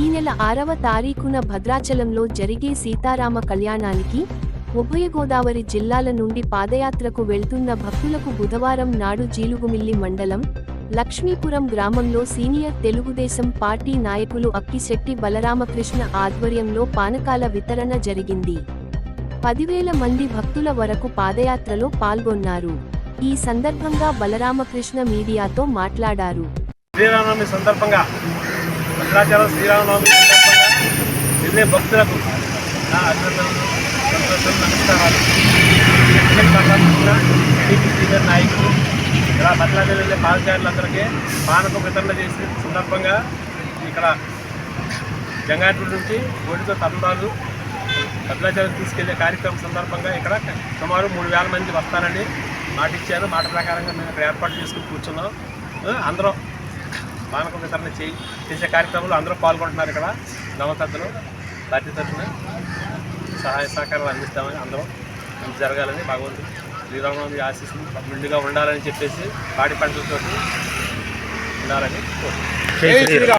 ఈ నెల ఆరవ తారీఖున భద్రాచలంలో జరిగే సీతారామ కళ్యాణానికి ఉభయ గోదావరి జిల్లాల నుండి పాదయాత్రకు వెళ్తున్న భక్తులకు బుధవారం నాడు జీలుగుమిల్లి మండలం లక్ష్మీపురం గ్రామంలో సీనియర్ తెలుగుదేశం పార్టీ నాయకులు అక్కిశెట్టి బలరామకృష్ణ ఆధ్వర్యంలో పానకాల వితరణ జరిగింది. పదివేల మంది భక్తుల వరకు పాదయాత్రలో పాల్గొన్నారు. ఈ సందర్భంగా బలరామకృష్ణ మీడియాతో మాట్లాడారు. శ్రీరామనవమి సందర్భంగా భద్రాచలం శ్రీరామనవమి సందర్భంగా వెళ్ళే భక్తులకు నా అభినందనలు సంతోషం నమస్కారాలు. ఎన్నికల సందర్భంగా టీపీ సీనియర్ నాయకులు ఇలా భద్రాచలం వెళ్ళే పాదచారులందరికీ పానకం వితరణ చేసిన సందర్భంగా ఇక్కడ జంగాటూరు నుంచి ఒడితో తరుణాలు భద్రాచలం తీసుకెళ్ళే కార్యక్రమం సందర్భంగా ఇక్కడ సుమారు మూడు వేల మంది వస్తారని మాట ఇచ్చారు మాట ప్రకారంగా మేము ఇక్కడ ఏర్పాటు చేసుకుని కూర్చున్నాం. అందరం మానక వితరణ చేయి చేసే కార్యక్రమంలో అందరూ పాల్గొంటున్నారు ఇక్కడ నవతత్తులు పార్టీ తరఫున సహాయ సహకారాలు అందిస్తామని అందరం మంచి జరగాలని భగవంతుడు శ్రీరామనవమి ఆశీస్సులు ముందుగా ఉండాలని చెప్పేసి పాడి పంటలతో ఉండాలని కోరుతున్నాను